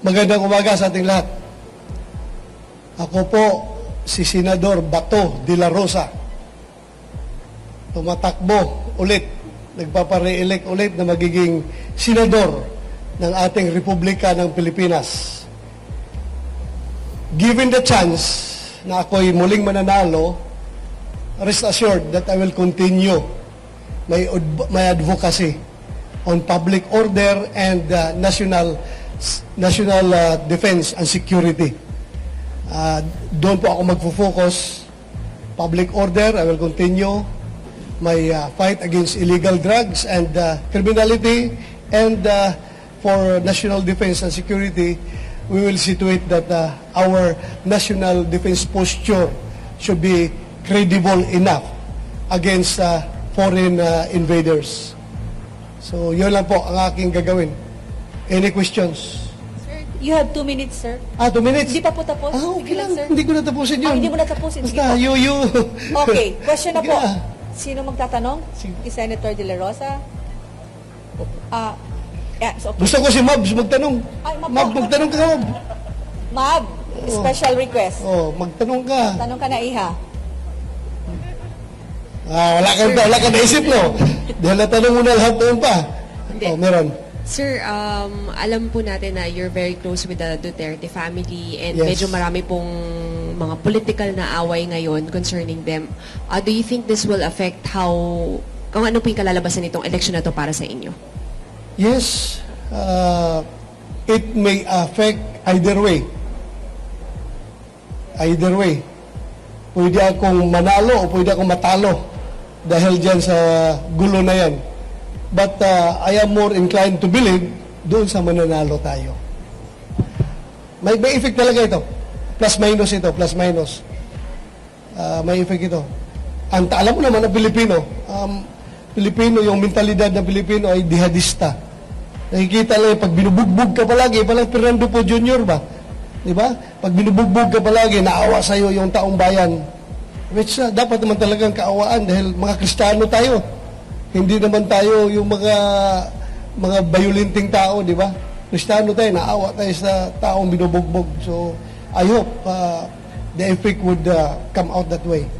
Magandang umaga sa ating lahat. Ako po si Senador Bato de la Rosa. Tumatakbo ulit, nagpapare-elect ulit na magiging senador ng ating Republika ng Pilipinas. Given the chance na ako'y muling mananalo, rest assured that I will continue my, my advocacy on public order and uh, national national uh, defense and security. Uh, doon po ako magfo-focus. Public order, I will continue my uh, fight against illegal drugs and uh, criminality and uh, for national defense and security, we will see to it that uh, our national defense posture should be credible enough against uh, foreign uh, invaders. So, yun lang po ang aking gagawin. Any questions? Sir, you have two minutes, sir. Ah, two minutes? Hindi pa po tapos. Ah, okay Sige lang. sir. Hindi ko natapusin yun. Ah, hindi mo natapusin. Sige Basta, po. you, you. Okay, question na po. Sino magtatanong? Sige. Si Senator De La Rosa? Ah, yeah, so okay. Gusto ko si Mabs magtanong. Ay, Mab- Mab, magtanong ka, Mab. Mab, special request. Oh, magtanong ka. Tanong ka na, Iha. Ah, wala ka, wala ka naisip, no? Dahil natanong mo na lahat doon pa. Hindi. Oh, meron. Sir, um, alam po natin na you're very close with the Duterte family and Yes. medyo marami pong mga political na away ngayon concerning them. Uh, do you think this will affect how, kung ano po yung kalalabasan nitong election na to para sa inyo? Yes, uh, it may affect either way. Either way. Pwede akong manalo o pwede akong matalo dahil dyan sa gulo na yan. But uh, I am more inclined to believe doon sa mananalo tayo. May, may effect talaga ito. Plus minus ito, plus minus. Ah, may effect ito. Ang alam mo naman ang Pilipino, um, Pilipino, yung mentalidad ng Pilipino ay dihadista. Nakikita lang, pag binubugbog ka palagi, parang Fernando po Jr. ba? Di ba? Pag binubugbog ka palagi, naawa sa'yo yung taong bayan. Which uh, dapat naman talagang kaawaan dahil mga Kristiyano tayo. Hindi naman tayo yung mga mga bayulinting tao, di ba? Kristiyano tayo, naawa tayo sa taong binubugbog. So, I hope uh, the effect would uh, come out that way.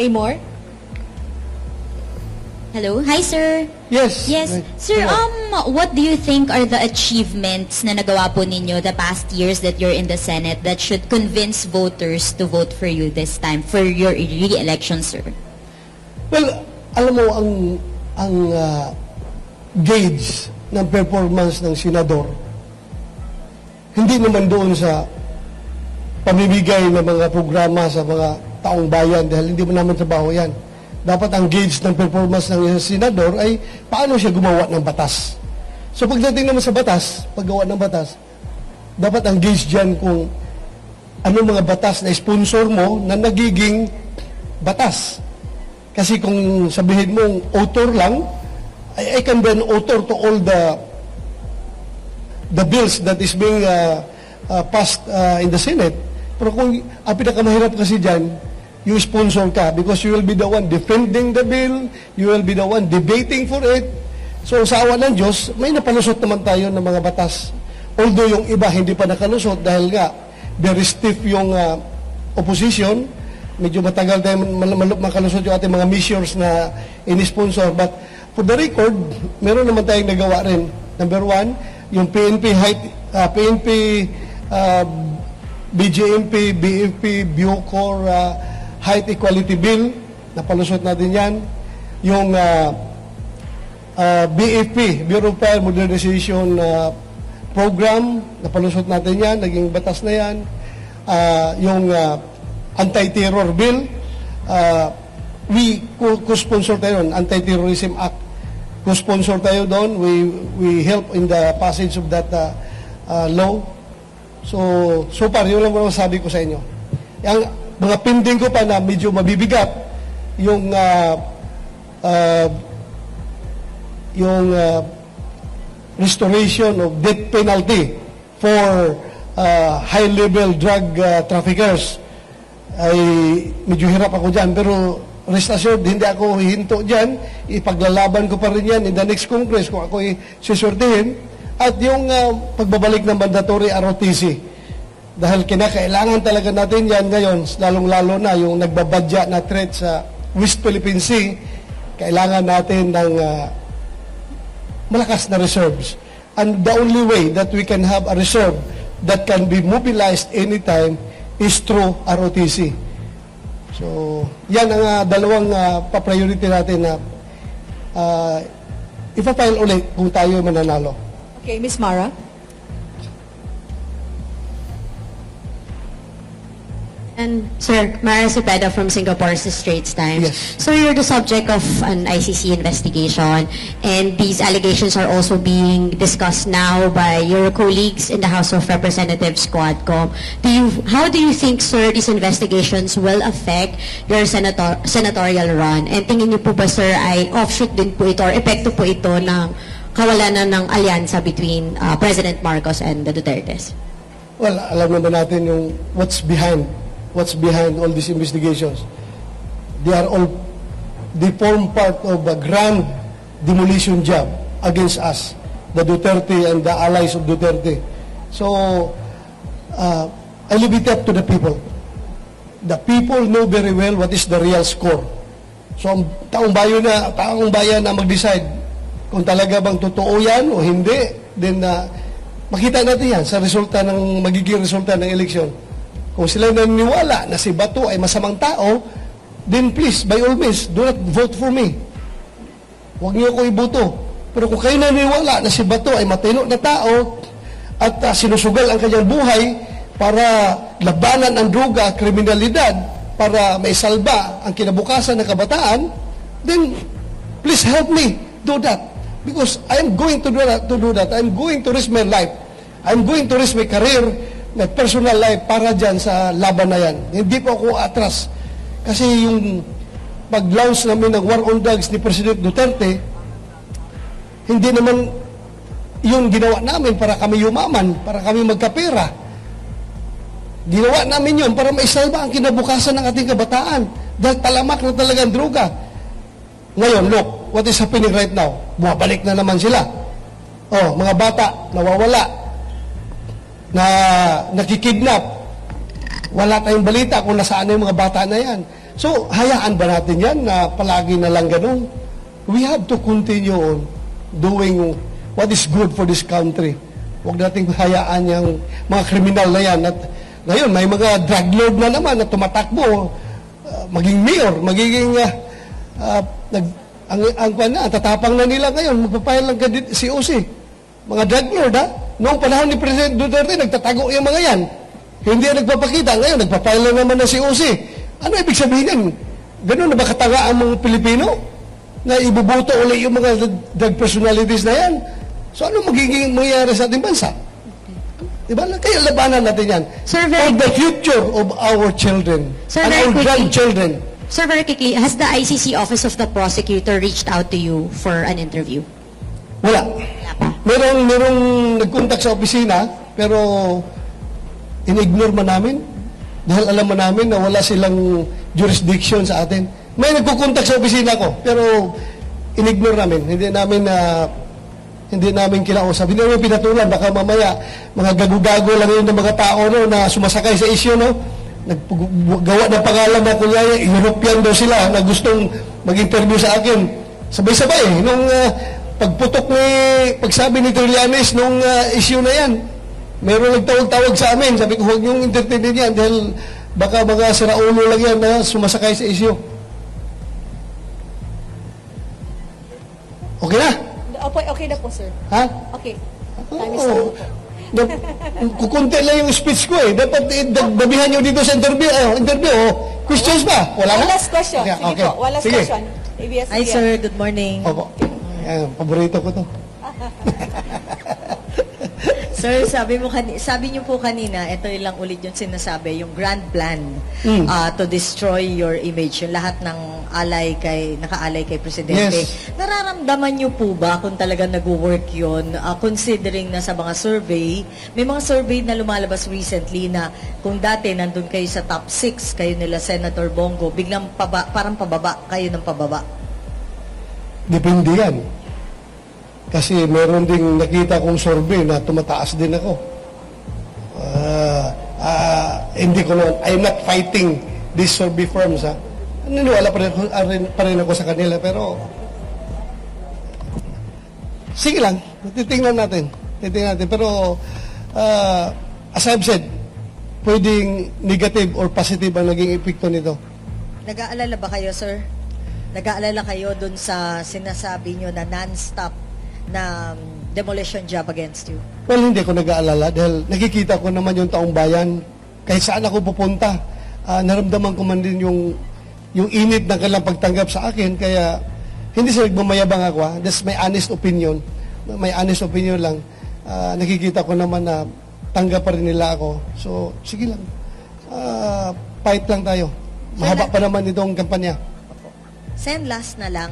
Amor? Hello. Hi, sir. Yes. Yes. right. Sir, Yeah. um, what do you think are the achievements na nagawa po ninyo the past years that you're in the Senate that should convince voters to vote for you this time for your re-election, sir? Well, alam mo, ang, ang ah, gauge ng performance ng senador, hindi naman doon sa pamimigay ng mga programa sa mga taong bayan dahil hindi mo naman trabaho yan. Dapat ang gauge ng performance ng senador ay paano siya gumawa ng batas. So pagdating naman sa batas, paggawa ng batas, dapat ang gauge dyan kung ano mga batas na sponsor mo na nagiging batas. Kasi kung sabihin mong author lang, I, I can an author to all the the bills that is being uh, uh, passed uh, in the Senate. Pero kung ang pinakamahirap kasi dyan, you sponsor ka because you will be the one defending the bill, you will be the one debating for it. So sa awa ng Diyos, may napalusot naman tayo ng mga batas. Although yung iba hindi pa nakalusot dahil nga very stiff yung uh, opposition, medyo matagal tayo makalusot yung ating mga measures na in-sponsor. But for the record, meron naman tayong nagawa rin. Number one, yung PNP height, uh, PNP, uh, BJMP, BFP, Bucor, uh, Height Equality Bill, napalusot natin yan. Yung uh, uh, BFP, Bureau of Fire Modernization uh, Program, napalusot natin yan, naging batas na yan. Uh, yung uh, Anti-Terror Bill, uh, we co-sponsor tayo doon, Anti-Terrorism Act. Co-sponsor tayo doon, we, we help in the passage of that uh, uh, law. So, so far, yun lang muna sabi ko sa inyo. Yung mga pending ko pa na medyo mabibigat, yung uh, uh, yung uh, restoration of death penalty for uh, high-level drug uh, traffickers ay medyo hirap ako dyan. Pero rest assured, hindi ako hihinto dyan. Ipaglalaban ko pa rin yan in the next Congress kung ako susortihin. At yung ah, pagbabalik ng mandatory ROTC, dahil kinakailangan talaga natin yan ngayon, lalong-lalo na yung nagbabadya na threat sa West Philippine Sea, kailangan natin ng ah, malakas na reserves. And the only way that we can have a reserve that can be mobilized anytime is ROTC. So, yan ang ah, dalawang ah, pa-priority natin na uh, ipa-file ulit kung tayo ay mananalo. Okay, Miss Mara. And Sir, Mara Cepeda from Singapore Straits Times. Yes. So you're the subject of an ICC investigation and these allegations are also being discussed now by your colleagues in the House of Representatives Quadcom. Do you how do you think sir these investigations will affect your senator senatorial run? And tingin niyo po ba sir ay offshoot din po ito or epekto po ito ng kawalan na ng alyansa between uh, President Marcos and the Dutertes? Well, alam naman natin yung what's behind what's behind all these investigations. They are all they form part of a grand demolition job against us, the Duterte and the allies of Duterte. So, uh, I leave it up to the people. The people know very well what is the real score. So, ang taong bayan na, taong bayan na mag-decide kung talaga bang totoo yan o hindi, then uh, makita natin yan sa resulta ng magiging resulta ng eleksyon. Kung sila naniniwala na si Bato ay masamang tao, then please, by all means, do not vote for me. Huwag niyo ako iboto. Pero kung kayo naniniwala na si Bato ay matino na tao at uh, sinusugal ang kanyang buhay para labanan ang droga at kriminalidad para maisalba ang kinabukasan ng kabataan, then please help me do that. Because I am going to do that. To do that. I am going to risk my life. I am going to risk my career, my personal life para dyan sa laban na yan. Hindi po ako atras. Kasi yung pag-launch namin ng war on drugs ni President Duterte, hindi naman yung ginawa namin para kami yumaman, para kami magkapera. Ginawa namin yun para maisalba ang kinabukasan ng ating kabataan. Dahil talamak na talagang droga. Ngayon, look, what is happening right now? Bumabalik na naman sila. Oh, mga bata, nawawala. Na nakikidnap. Wala tayong balita kung nasaan na yung mga bata na yan. So, hayaan ba natin yan na palagi na lang ganun? We have to continue on doing what is good for this country. Huwag nating hayaan yung mga kriminal na yan. At ngayon, may mga drug lord na naman na tumatakbo, uh, maging mayor, magiging uh, uh, nag, ang, ang, ang, ang tatapang na nila ngayon, magpapayal lang kadit, si OC. Mga drug lord, ha? Noong panahon ni President Duterte, nagtatago yung mga yan. Hindi yan nagpapakita. Ngayon, nagpapayal na naman na si OC. Ano ibig sabihin yan? Ganun na ba katanga ang mga Pilipino? Na ibubuto ulit yung mga drug personalities na yan? So ano magiging mangyayari sa ating bansa? Diba? Kaya labanan natin yan. Sir, For the future of our children Sir, and our grandchildren. Sir, very quickly, has the ICC Office of the Prosecutor reached out to you for an interview? Wala. Merong, merong nag-contact sa opisina, pero in-ignore man namin. Dahil alam mo namin na wala silang jurisdiction sa atin. May nagkukontak sa opisina ko, pero in-ignore namin. Hindi namin na hindi namin kinausap. Hindi namin pinatulan. Baka mamaya, mga gago-gago lang yun ng mga tao no, na sumasakay sa isyo. No? Naggawa ng pangalan na kunyari, European daw sila na gustong mag-interview sa akin. Sabay-sabay. Nung ah, pagputok ni, pagsabi ni Trillanes nung ah, issue na yan, meron nagtawag-tawag sa amin. Sabi ko, huwag niyong entertainin yan dahil baka mga siraulo lang yan na sumasakay sa issue. Okay na? Opo, okay na po, sir. Ha? Okay. Time is. Oo. Da- kukunti lang yung speech ko eh. Dapat eh, dag- dabihan nyo dito sa interview. Eh, interview. Oh. Questions ba? Wala na? last question. Okay, Sige okay. po, last Sige. question. ABS Hi sir, good morning. Opo. Ayan, paborito ko to. Sir, sabi mo kani sabi niyo po kanina, ito lang ulit yung sinasabi, yung grand plan Mm. ah, to destroy your image, yung lahat ng alay kay nakaalay kay presidente. Yes. Nararamdaman niyo po ba kung talaga nagwo-work 'yon ah, considering na sa mga survey, may mga survey na lumalabas recently na kung dati nandun kayo sa top 6 kayo nila Senator Bongo, biglang paba, parang pababa kayo ng pababa. Depende yan. Kasi meron ding nakita kong survey na tumataas din ako. Ah, ah, hindi ko naman, I'm not fighting these survey firms, ha. Niniwala pa ah, rin- pa rin ako sa kanila, pero sige lang, titingnan natin. Titingnan natin. Pero, ah, as I've said, pwedeng negative or positive ang naging epekto nito. Nag-aalala ba kayo, sir? Nag-aalala kayo dun sa sinasabi nyo na non-stop na um, demolition job against you? Well, hindi ko nag-aalala dahil nakikita ko naman yung taong bayan. Kahit saan ako pupunta, ah, naramdaman ko man din yung, yung init ng kanilang pagtanggap sa akin. Kaya hindi sila nagmamayabang ako. Ha? That's my honest opinion. My honest opinion lang. Ah, nakikita ko naman na tanggap pa rin nila ako. So, sige lang. Ah, fight lang tayo. Mahaba pa naman itong kampanya. Sen, last na lang.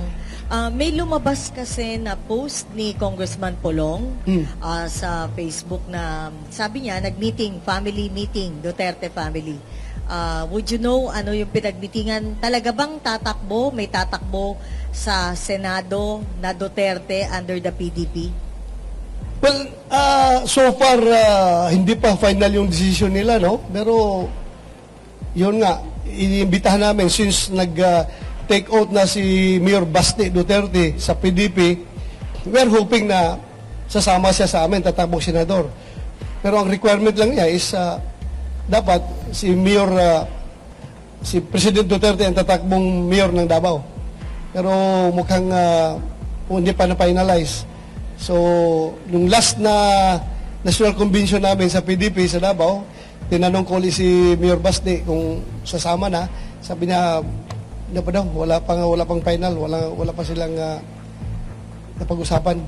Ah, may lumabas kasi na post ni Congressman Polong Hmm. ah, sa Facebook na sabi niya, nag-meeting, family meeting, Duterte family. Ah, would you know ano yung pinagmitingan? Talaga bang tatakbo, may tatakbo sa Senado na Duterte under the PDP? Well, ah, so far, ah, hindi pa final yung decision nila, no? Pero, yun nga, iniimbitahan namin since nag-take out na si Mayor Basti Duterte sa PDP, we're hoping na sasama siya sa amin, tatakbong senador. Pero ang requirement lang niya is ah, dapat si Mayor, ah, si President Duterte ang tatakbong Mayor ng Davao. Pero mukhang ah, hindi pa na-finalize. So, nung last na National Convention namin sa PDP sa Davao, tinanong ko ulit si Mayor Basti kung sasama na. Sabi niya, na pa daw, wala pang, wala pang final, wala, wala pa silang ah, napag-usapan.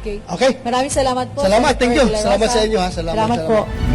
Okay. Okay? Maraming salamat po. Salamat, Senator thank you. Salamat sa inyo, ha. Salamat, Salamat salamat. po.